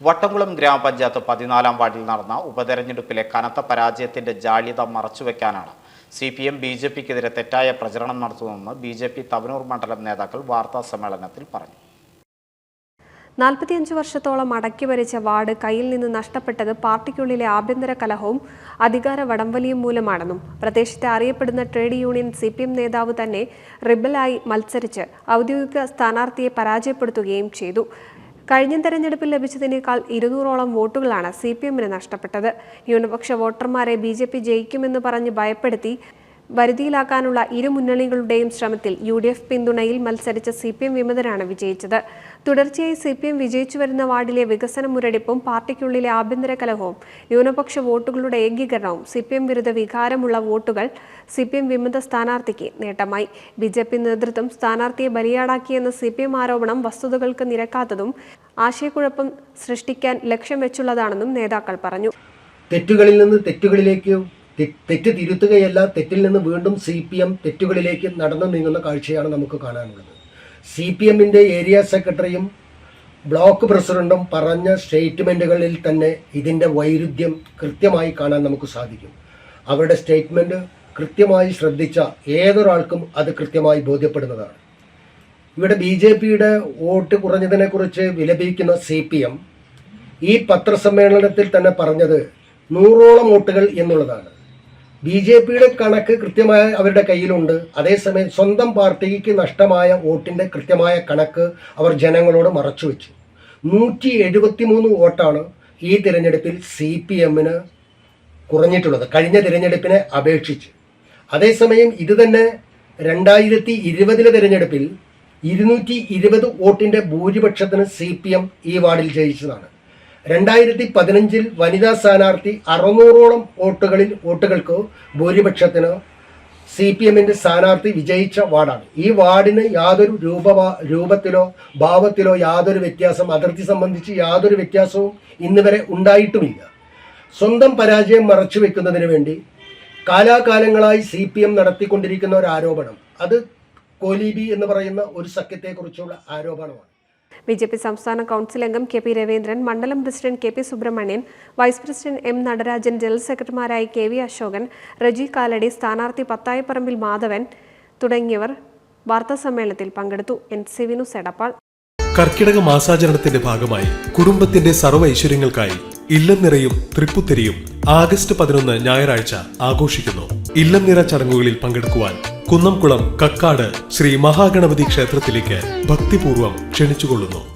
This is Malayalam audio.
വട്ടംകുളം ഗ്രാമപഞ്ചായത്ത് പതിനാലാം വാർഡിൽ നടന്ന ഉപതെരഞ്ഞെടുപ്പിലെ കനത്ത പരാജയത്തിന്റെ ജാള്യത മറച്ചുവെക്കാനാണ് C P M B J പിക്കെതിരെ തെറ്റായ പ്രചരണം നടത്തുന്നതെന്ന് ബി ജെ പി തവനൂർ മണ്ഡലം നേതാക്കൾ വാർത്താ സമ്മേളനത്തിൽ പറഞ്ഞു. നാൽപ്പത്തിയഞ്ച് വർഷത്തോളം അടക്കി വരച്ച വാർഡ് കയ്യിൽ നിന്ന് നഷ്ടപ്പെട്ടത് പാർട്ടിക്കുള്ളിലെ ആഭ്യന്തര കലഹവും അധികാര വടംവലിയും മൂലമാണെന്നും പ്രദേശത്തെ അറിയപ്പെടുന്ന trade union C P M നേതാവ് തന്നെ റിബലായി മത്സരിച്ച് ഔദ്യോഗിക സ്ഥാനാർത്ഥിയെ പരാജയപ്പെടുത്തുകയും ചെയ്തു. കഴിഞ്ഞ തെരഞ്ഞെടുപ്പിൽ ലഭിച്ചതിനേക്കാൾ ഇരുന്നൂറോളം വോട്ടുകളാണ് സി പി എമ്മിന് നഷ്ടപ്പെട്ടത്. ന്യൂനപക്ഷ വോട്ടർമാരെ ബി ജെ പി ജയിക്കുമെന്ന് പറഞ്ഞ് ഭയപ്പെടുത്തി വരുതിയിലാക്കാനുള്ള ഇരു മുന്നണികളുടെയും ശ്രമത്തിൽ യു ഡി എഫ് പിന്തുണയിൽ മത്സരിച്ച സി പി എം വിമതരാണ് വിജയിച്ചത്. തുടർച്ചയായി സി പി എം വിജയിച്ചു വരുന്ന വാർഡിലെ വികസന മുരടിപ്പും പാർട്ടിക്കുള്ളിലെ ആഭ്യന്തര കലഹവും ന്യൂനപക്ഷ വോട്ടുകളുടെ ഏകീകരണവും സി പി എം വിരുദ്ധ വികാരമുള്ള വോട്ടുകൾ സി പി എം വിമത സ്ഥാനാർത്ഥിക്ക് നേട്ടമായി. ബി ജെ പി നേതൃത്വം സ്ഥാനാർത്ഥിയെ ബലിയാടാക്കിയെന്ന സി പി എം ആരോപണം വസ്തുതകൾക്ക് നിരക്കാത്തതും ആശയക്കുഴപ്പം സൃഷ്ടിക്കാൻ ലക്ഷ്യം വെച്ചുള്ളതാണെന്നും നേതാക്കൾ പറഞ്ഞു. തെറ്റുകളിൽ നിന്ന് തെറ്റുകളിലേക്ക് തെറ്റ് തിരുത്തുകയല്ല തെറ്റിൽ നിന്ന് വീണ്ടും സി പി എം തെറ്റുകളിലേക്ക് നടന്നു നീങ്ങുന്ന കാഴ്ചയാണ് നമുക്ക് കാണാനുള്ളത്. സി പി എമ്മിന്റെ ഏരിയ സെക്രട്ടറിയും ബ്ലോക്ക് പ്രസിഡന്റും പറഞ്ഞ സ്റ്റേറ്റ്മെന്റുകളിൽ തന്നെ ഇതിന്റെ വൈരുദ്ധ്യം കൃത്യമായി കാണാൻ നമുക്ക് സാധിക്കും. അവരുടെ സ്റ്റേറ്റ്മെന്റ് കൃത്യമായി ശ്രദ്ധിച്ച ഏതൊരാൾക്കും അത് കൃത്യമായി ബോധ്യപ്പെടുന്നതാണ്. ഇവിടെ ബി ജെ പിയുടെ വോട്ട് കുറഞ്ഞതിനെക്കുറിച്ച് വിലപിക്കുന്ന സി പി എം ഈ പത്രസമ്മേളനത്തിൽ തന്നെ പറഞ്ഞത് നൂറോളം വോട്ടുകൾ എന്നുള്ളതാണ്. ബി ജെ പിയുടെ കണക്ക് കൃത്യമായ അവരുടെ കയ്യിലുണ്ട്. അതേസമയം സ്വന്തം പാർട്ടിക്ക് നഷ്ടമായ വോട്ടിന്റെ കൃത്യമായ കണക്ക് അവർ ജനങ്ങളോട് മറച്ചു വെച്ചു. നൂറ്റി എഴുപത്തി മൂന്ന് വോട്ടാണ് ഈ തിരഞ്ഞെടുപ്പിൽ സി പി എമ്മിന് കുറഞ്ഞിട്ടുള്ളത്. കഴിഞ്ഞ തിരഞ്ഞെടുപ്പിനെ അപേക്ഷിച്ച്. അതേസമയം ഇത് തന്നെ രണ്ടായിരത്തി ഇരുപതിലെ തിരഞ്ഞെടുപ്പിൽ ഇരുന്നൂറ്റി ഇരുപത് വോട്ടിന്റെ ഭൂരിപക്ഷത്തിന് സി പി എം ഈ വാർഡിൽ ജയിച്ചതാണ്. രണ്ടായിരത്തി പതിനഞ്ചിൽ വനിതാ സ്ഥാനാർത്ഥി അറുന്നൂറോളം വോട്ടുകളിൽ വോട്ടുകൾക്ക് ഭൂരിപക്ഷത്തിന് സി പി എമ്മിന്റെ സ്ഥാനാർത്ഥി വിജയിച്ച വാർഡാണ്. ഈ വാർഡിന് യാതൊരു രൂപ രൂപത്തിലോ ഭാവത്തിലോ യാതൊരു വ്യത്യാസം അതിർത്തി സംബന്ധിച്ച് യാതൊരു വ്യത്യാസവും ഇന്ന് വരെ ഉണ്ടായിട്ടുമില്ല. സ്വന്തം പരാജയം മറച്ചു വെക്കുന്നതിന് വേണ്ടി കാലാകാലങ്ങളായി സി പി എം നടത്തിക്കൊണ്ടിരിക്കുന്ന ഒരു ആരോപണം. അത് കോലീബി എന്ന് പറയുന്ന ഒരു സഖ്യത്തെക്കുറിച്ചുള്ള ആരോപണമാണ്. ബി ജെ പി സംസ്ഥാന കൗൺസിൽ അംഗം കെ പി രവീന്ദ്രൻ മണ്ഡലം president K P Subramanian vice president M Natarajan general സെക്രട്ടറിമാരായ കെ വി അശോകൻ റജി കാലടി സ്ഥാനാർത്ഥി പത്തായപ്പറമ്പിൽ മാധവൻ തുടങ്ങിയവർ വാർത്താ സമ്മേളനത്തിൽ പങ്കെടുത്തു. എൻ സി വിനു സെടപ്പാൾ കർക്കിടക മാസാചരണത്തിന്റെ ഭാഗമായി കുടുംബത്തിന്റെ സർവ ഐശ്വര്യങ്ങൾക്കായി ഇല്ലം നിറയും തൃപ്പുത്തിരിയും ആഗസ്റ്റ് പതിനൊന്ന് ഞായറാഴ്ച ആഘോഷിക്കുന്നു. ഇല്ലം നിറ ചടങ്ങുകളിൽ പങ്കെടുക്കുവാൻ കുന്നംകുളം കക്കാട് ശ്രീ മഹാഗണപതി ക്ഷേത്രത്തിലേക്ക് ഭക്തിപൂർവം ക്ഷണിച്ചുകൊള്ളുന്നു.